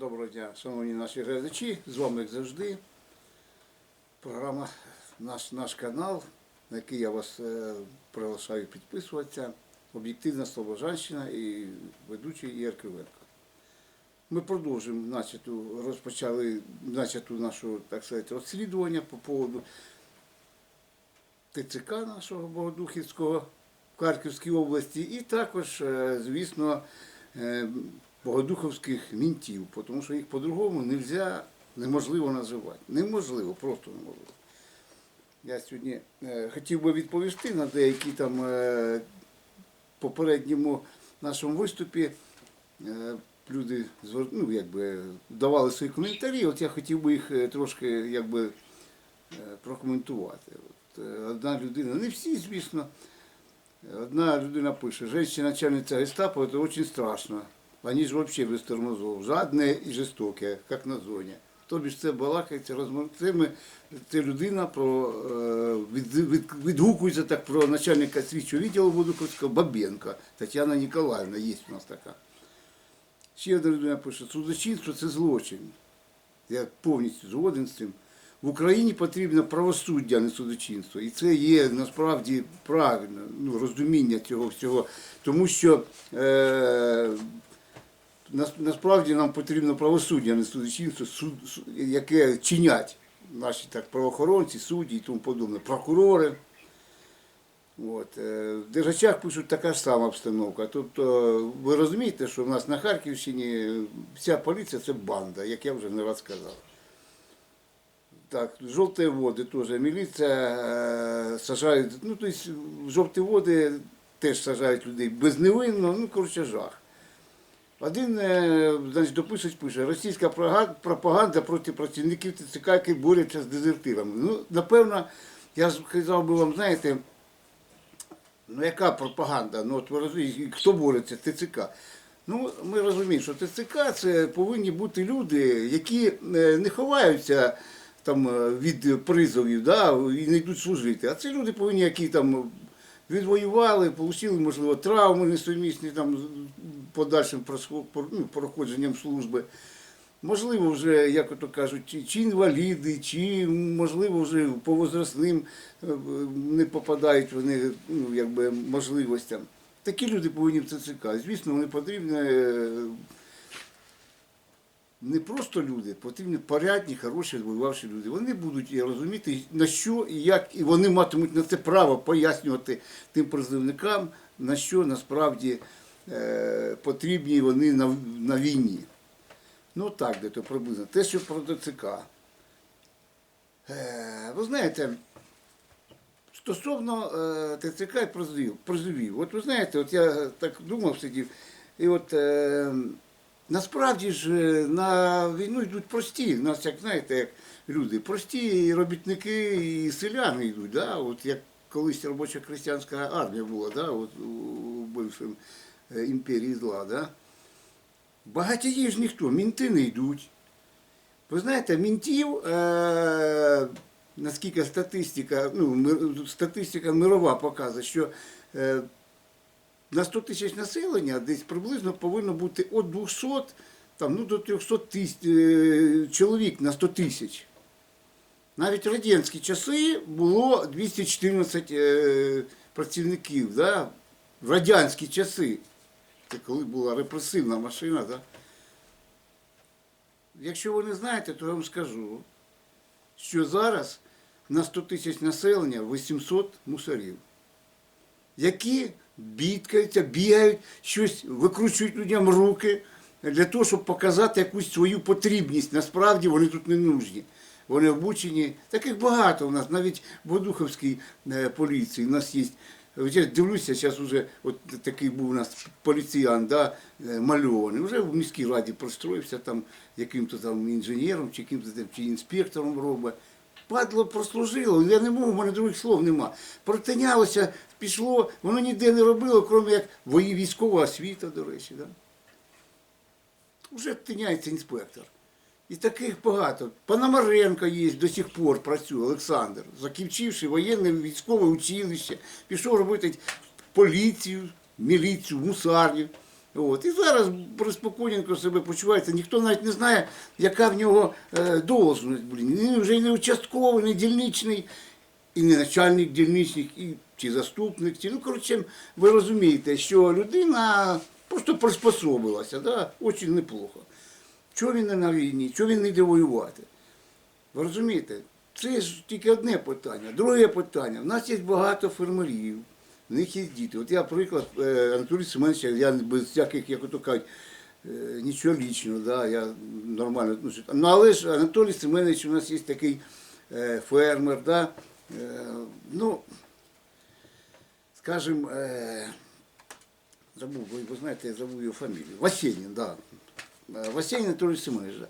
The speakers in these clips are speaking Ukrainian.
Доброго дня, шановні наші глядачі. З вами, завжди, програма наш, наш канал, на який я вас е, приглашаю підписуватися. Об'єктивна Слобожанщина і ведучий Ігор Кривенко. Ми продовжуємо начату, розпочали начату нашу, так сказати, розслідування по поводу ТЦК нашого Богодухівського в Харківській області, і також, е, звісно, е, Богодуховських мінтів, тому що їх по-другому нельзя, неможливо називати. Неможливо, просто неможливо. Я сьогодні е, хотів би відповісти на деякі там е, попередньому нашому виступі. Е, люди ну, якби, давали свої коментарі, от я хотів би їх трошки якби, прокоментувати. От, одна людина, не всі, звісно, одна людина пише, женщина начальниця гестапо, це дуже страшно. Вони ж взагалі без тормозов, жадне і жорстоке, як на зоні. Тобі ж це балакається, розмов... це, людина про, е, від, від, відгукується так про начальника слідчого відділу Будуковського Бабенка Тетяна Ніколаївна, є у нас така. Ще одна людина пише, судочинство це злочин. Я повністю згоден з цим. В Україні потрібно правосуддя, а не судочинство. І це є насправді правильно, ну, розуміння цього всього. Тому що е, насправді нам потрібно правосуддя, не судочинство, суд, яке чинять наші так, правоохоронці, судді і тому подобне, прокурори. От. е, В Держачах пишуть така ж сама обстановка. Тобто, ви розумієте, що в нас на Харківщині вся поліція це банда, як я вже не раз сказав. Так, жовті води теж міліція е, сажають, ну, тобто жовті води теж сажають людей безневинно, ну, коротше, жах. Один е, значить, дописувач пише, російська пропаганда проти працівників ТЦК, які борються з дезертирами. Ну, напевно, я ж казав би вам, знаєте, ну яка пропаганда? Ну, от ви розумієте, хто бореться? ТЦК. Ну, ми розуміємо, що ТЦК це повинні бути люди, які е, не ховаються там е, від призовів, да, і не йдуть служити. А це люди повинні, які там відвоювали, отримали, можливо, травми несумісні там подальшим ну, проходженням служби. Можливо, вже, як ото кажуть, чи, інваліди, чи можливо вже по возрастним е, не попадають вони ну, якби, можливостям. Такі люди повинні в ЦЦК. Звісно, вони потрібні е, не просто люди, потрібні порядні, хороші, воювавші люди. Вони будуть розуміти, на що і як, і вони матимуть на це право пояснювати тим призовникам, на що насправді е, потрібні вони на, на війні. Ну так, де то приблизно. Те, що про ТЦК. Е, ви знаєте, стосовно е, ТЦК і призовів, призовів. От ви знаєте, от я так думав, сидів, і от е, насправді ж е, на війну йдуть прості, у нас, як знаєте, як люди, прості робітники і селяни йдуть, да? от як колись робоча християнська армія була, да? от, у, бившому е, імперії зла. Да? Багатії ж ніхто, мінти не йдуть. Ви знаєте, мінтів, е, наскільки статистика, ну, статистика мирова показує, що е, на 100 тисяч населення десь приблизно повинно бути від 200 там, ну, до 300 тисяч е, чоловік на 100 тисяч. Навіть в радянські часи було 214 е, працівників. Да? В радянські часи. Це коли була репресивна машина. Да? Якщо ви не знаєте, то я вам скажу, що зараз на 100 тисяч населення 800 мусорів, які бідкаються, бігають, щось викручують людям руки для того, щоб показати якусь свою потрібність. Насправді вони тут не нужні. Вони обучені. Таких багато у нас, навіть в Бодуховській е, поліції у нас є. Я дивлюся, зараз вже от такий був у нас поліціян, да, е, мальований. Вже в міській раді простроївся там яким-то там інженером, чи яким-то там, чи інспектором робить. Падло прослужило, я не можу, в мене других слов нема. Протинялося, пішло, воно ніде не робило, крім як військова освіта, до речі. Да? Вже тиняється інспектор. І таких багато. Пономаренко є, до сих пор працює Олександр, закінчивши воєнне військове училище, пішов робити поліцію, міліцію, мусарню. От. І зараз приспокійненько себе почувається, ніхто навіть не знає, яка в нього е, должність. Він вже і не участковий, не дільничний, і не начальник дільничних, і чи заступник. Чи, ну, коротше, ви розумієте, що людина просто приспособилася, да? дуже неплохо. Чого він не на війні, чого він не йде воювати? Ви розумієте? Це ж тільки одне питання. Друге питання. У нас є багато фермерів, в них є діти. От я, приклад, е, Анатолій Семенович, я без всяких, як ото кажуть, е, нічого лічного, да, я нормально отношусь. Ну, але ж Анатолій Семенович у нас є такий е, фермер, да, ну, скажімо, забув, ви, знаєте, я забув його фамілію. Васенін, да. Васенін Анатолій Семенович, да.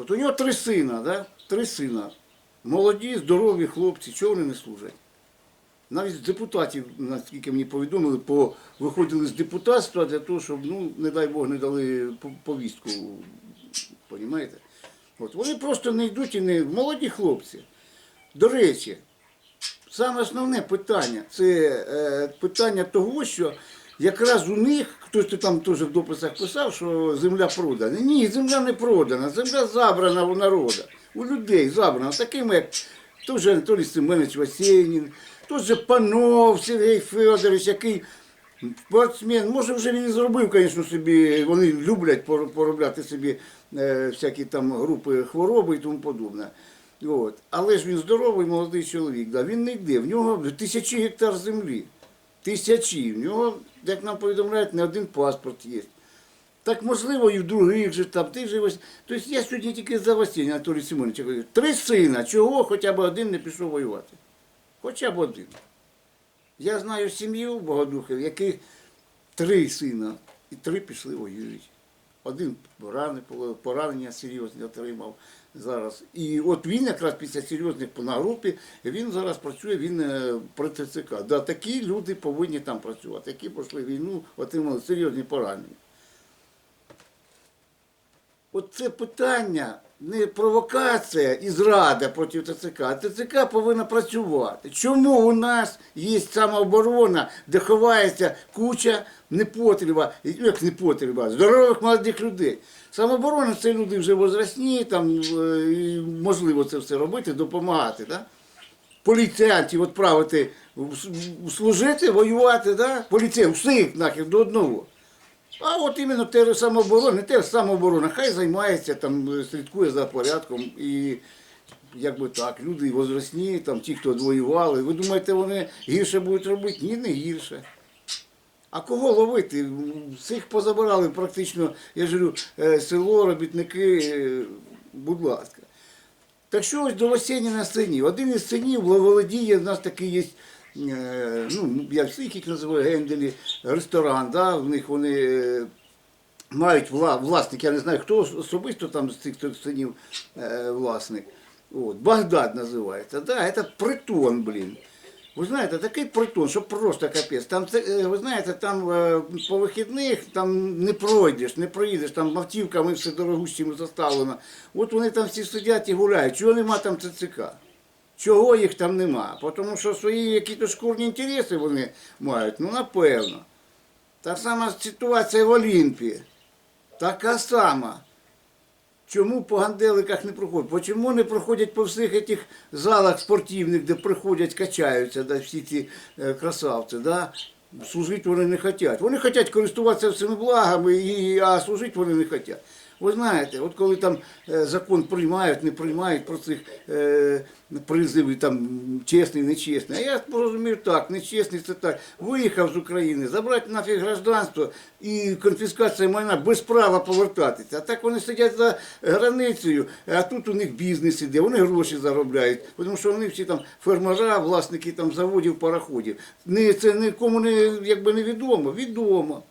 От у нього три сина, да? три сина. Молоді, здорові хлопці, чого вони не служать? Навіть депутатів, наскільки мені повідомили, по, виходили з депутатства для того, щоб, ну, не дай Бог, не дали повістку. Понімаєте? От, вони просто не йдуть і не. Молоді хлопці. До речі, саме основне питання це е, питання того, що якраз у них, хтось там теж в дописах писав, що земля продана. Ні, земля не продана, земля забрана у народу, у людей забрана, такими як же Анатолій Семенович Васенін, той же Панов Сергій Федорович, який спортсмен, може вже він і зробив, звісно, собі, вони люблять поробляти собі е, всякі там групи хвороби і тому подобне. От. Але ж він здоровий молодий чоловік, да. він не йде. В нього тисячі гектар землі. Тисячі. В нього, як нам повідомляють, не один паспорт є. Так можливо, і в других же там, же ось. Тобто я сьогодні тільки за Василь Анатолій Симонович говорю, три сина, чого хоча б один не пішов воювати. Хоча б один. Я знаю сім'ю Богодухів, яких три сина, і три пішли воюють. Один поранення серйозні отримав зараз. І от він якраз після серйозних на групі, він зараз працює, він е, при ТЦК. Да, такі люди повинні там працювати, які пройшли війну, отримали серйозні поранення. От це питання не провокація і зрада проти ТЦК, а ТЦК повинна працювати. Чому у нас є самооборона, де ховається куча непотреба, ну, як непотреба, здорових молодих людей. Самооборона це люди вже возрастні, там е, можливо це все робити, допомагати. Да? Поліціянтів відправити служити, воювати, да? поліцейських, всіх нахер до одного. А от іменно те самооборона, не те ж самооборона, хай займається, там, е, слідкує за порядком і якби так, люди возрастні, там, ті, хто воювали. Ви думаєте, вони гірше будуть робити? Ні, не гірше. А кого ловити? Всіх позабирали практично, я ж говорю, е, село, робітники, е, будь ласка. Так що ось до Васеніна синів. Один із синів володіє, в нас такий є, ну, я всіх їх називаю генделі, ресторан, да, в них вони е, мають вла, власник, я не знаю, хто особисто там з цих синів е, власник. От, Багдад називається. Да, це притон, блін. Ви знаєте, такий притон, що просто капець. Там, е, ви знаєте, там е, по вихідних там не пройдеш, не проїдеш, там автівками все дорогущими заставлено. От вони там всі сидять і гуляють. Чого нема там ЦЦК? Чого їх там нема? Тому що свої якісь шкурні інтереси вони мають, ну напевно. Та сама ситуація в Олімпії. Така сама. Чому по ганделиках не проходять? Чому не проходять по всіх цих залах спортивних, де приходять, качаються, да, всі ці е, красавці, да? служити вони не хочуть. Вони хочуть користуватися всіми благами, а служити вони не хочуть. Ви знаєте, от коли там е, закон приймають, не приймають про цих е, призивів, там чесний, нечесний. А я розумію так, нечесний це так. Виїхав з України, забрати нафіг гражданство і конфіскація майна без права повертатися. А так вони сидять за границею, а тут у них бізнес іде, вони гроші заробляють, тому що вони всі там фермера, власники там заводів, пароходів. Це нікому не, якби не відомо, відомо.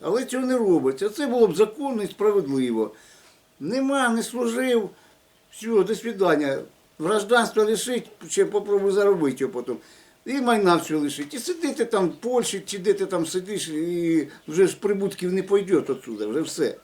Але цього не робиться. Це було б законно і справедливо. Нема, не служив. Все, до свидання. Гражданство лишить, ще попробуй заробити його потім. І майна все лишить. І сидите там в Польщі, чи де ти там сидиш, і вже ж прибутків не пойде отсюда, вже все.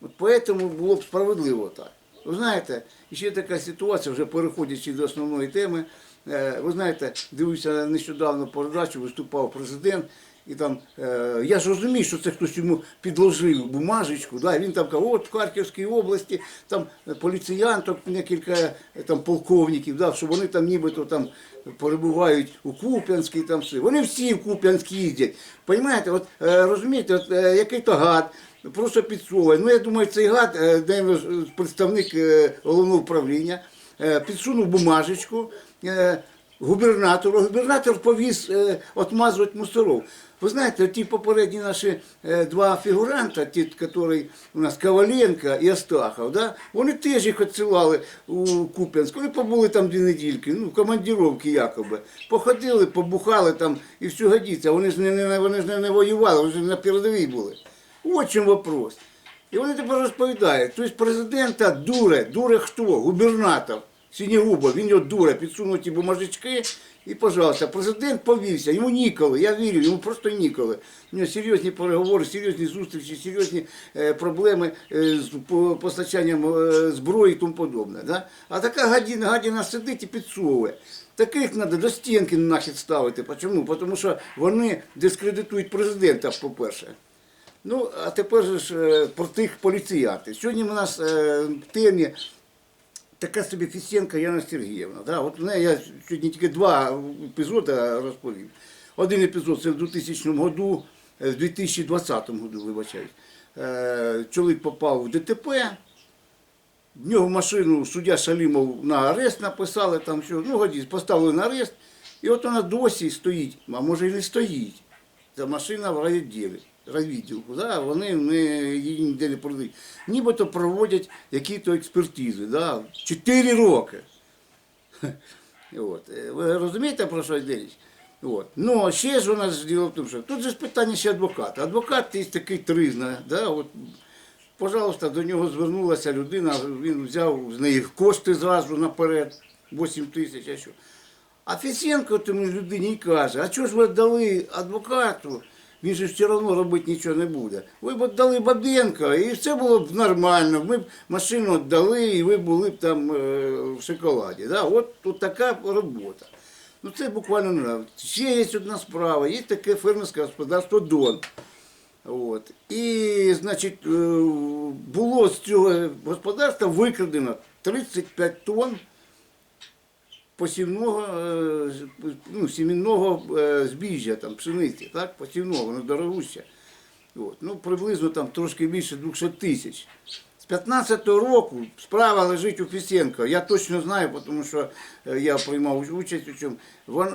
От поэтому було б справедливо так. Ви знаєте, ще така ситуація, вже переходячи до основної теми. Е, Ви знаєте, дивився нещодавно передачу, виступав президент, І там, е, я ж розумію, що це хтось йому підложив бумажечку, да, він там каже, от в Харківській області там поліціянток, декілька е, там полковників, да, що вони там нібито там перебувають у Куп'янській, там все. Вони всі в Куп'янськ їздять. Понимаєте, от е, розумієте, от, е, який то гад. Просто підсовує. Ну, я думаю, цей гад, е, де представник е, головного управління, підсунув бумажечку губернатору. Губернатор повіз е, отмазувати мусоров. Ви знаєте, ті попередні наші е, два фігуранта, ті, які у нас Коваленко і Астахов, да, вони теж їх відсилали у Куп'янськ. Вони побули там дві недільки, ну, командіровки якоби. Походили, побухали там і все годиться. Вони ж не, не, вони ж не, не воювали, вони ж на передовій були. От чим вопрос. І вони тепер розповідають, тобто президента дуре, дуре хто? Губернатор Сінігуба, він його дуре, підсунув ті бумажечки, і, пожалуйста, президент повівся, йому ніколи, я вірю, йому просто ніколи. У нього серйозні переговори, серйозні зустрічі, серйозні е, проблеми е, з по- постачанням е, зброї і тому подобне. Да? А така гадіна, гадіна сидить і підсовує. Таких треба до стінки нахід ставити. Чому? Тому що вони дискредитують президента, по-перше. Ну, а тепер ж е, про тих поліціянтів. Сьогодні у нас е, в темі така собі Фісенка Яна Сергіївна. Да? От неї я сьогодні тільки два епізоди розповів. Один епізод це в 2000 году, е, в 2020 году, вибачаюсь. Е, Чоловік попав в ДТП. В нього машину суддя Шалімов на арест написали, там що, ну годись, поставили на арест. І от вона досі стоїть, а може і не стоїть. Ця машина в райвідділі, райвідділку, да? вони не, її ніде не продають. Нібито проводять якісь експертизи. Да? Чотири роки. От. Е, Ви розумієте, про що йде річ? От. Ну, ще ж у нас діло в тому, що тут же ж питання ще адвоката. Адвокат є такий тризна, да? От, пожалуйста, до нього звернулася людина, він взяв з неї кошти зразу наперед, 8 тисяч, а що. А Фісенко тому людині каже, а чого ж ви дали адвокату? Він же все одно робити нічого не буде. Ви б дали Бабенко, і все було б нормально. Ми б машину віддали, і ви були б там е, в шоколаді. Да? От тут така робота. Ну це буквально не. Ще є одна справа, є таке фермерське господарство Дон. От. І, значить, е, було з цього господарства викрадено 35 тонн посівного, е, ну, сімінного е, збіжжя, там, пшениці, так, посівного, воно дорогуще. От. Ну, приблизно там трошки більше 200 тисяч. З 15-го року справа лежить у Фісенко. Я точно знаю, тому що е, я приймав участь у чому.